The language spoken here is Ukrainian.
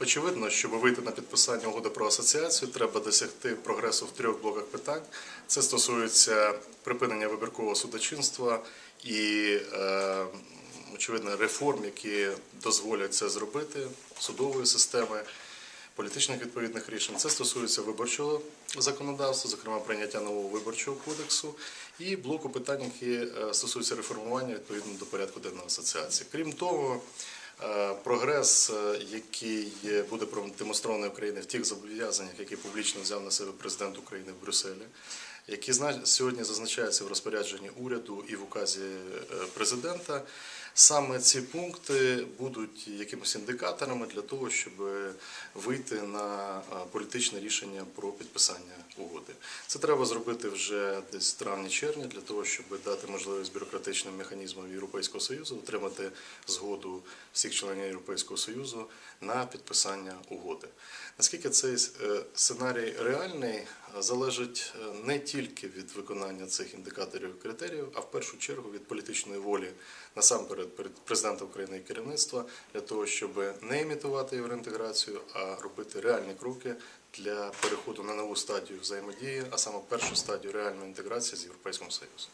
Очевидно, щоб вийти на підписання угоди про асоціацію, треба досягти прогресу в трьох блоках питань. Це стосується припинення вибіркового судочинства і, е, очевидно, реформ, які дозволять це зробити, судової системи, політичних відповідних рішень. Це стосується виборчого законодавства, зокрема прийняття нового виборчого кодексу, і блоку питань, які е, стосуються реформування відповідно до порядку денного асоціації. Крім того, прогрес, е, який буде продемонстрований Україні в тих зобов'язаннях, які публічно взяв на себе президент України в Брюсселі, які сьогодні зазначаються в розпорядженні уряду і в указі е, президента. Саме ці пункти будуть якимось індикаторами для того, щоб вийти на е, політичне рішення про підписання угоди. Це треба зробити вже десь в травні-червні для того, щоб дати можливість бюрократичним механізмам Європейського союзу отримати згоду всіх членів Європейського союзу на підписання угоди. Наскільки цей е, сценарій реальний, залежить е, не тільки від виконання цих індикаторів і критеріїв, а в першу чергу від політичної волі насамперед перед президента України і керівництва для того, щоб не імітувати євроінтеграцію, а робити реальні кроки для переходу на нову стадію взаємодії, а саме першу стадію реальної інтеграції з Європейським Союзом.